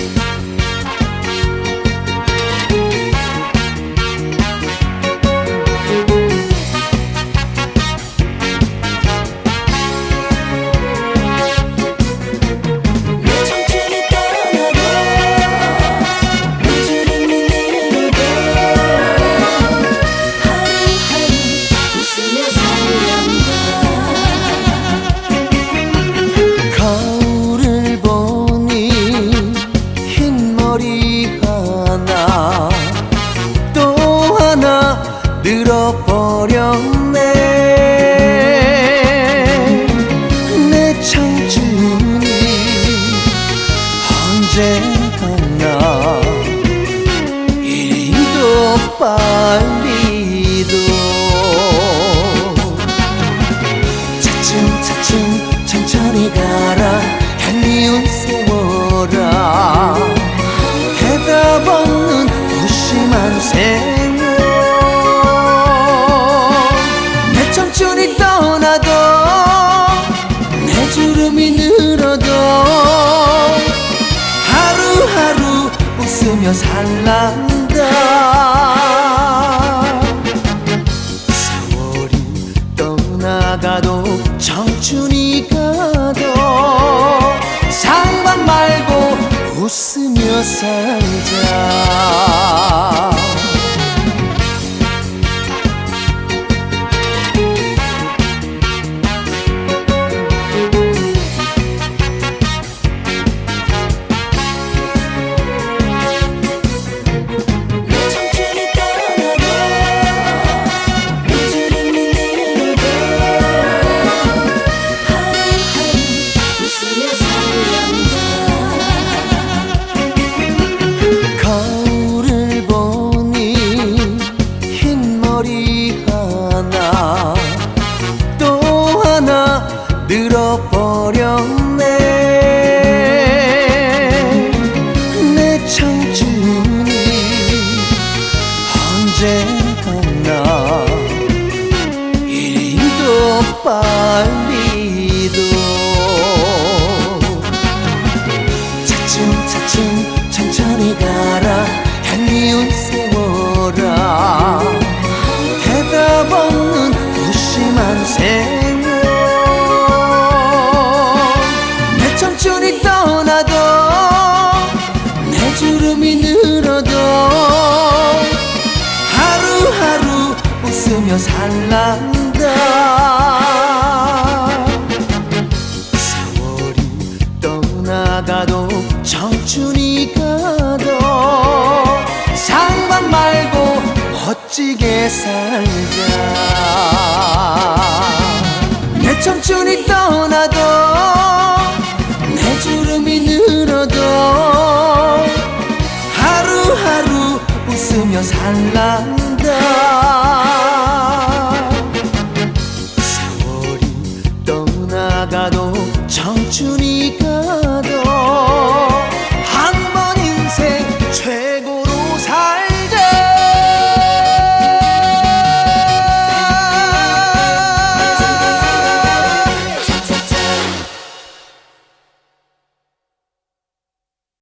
내 늘어버렸네. 내 청춘이 언제 갔나 이리도 빨리도. 차츰 차츰 천천히 가라. 얄미운 세월아 대답 없는 무심한 세 살란다. 세월이 떠나가도 청춘이 가도 상관 말고 웃으며 살자 하나 또 하나 늘어버 가도 청춘이 가도 상관 말고 멋지게 살자. 내 청춘이 떠나도 내 주름이 늘어도 하루하루 웃으며 산란다. 세월이 떠나가도 청춘이 가도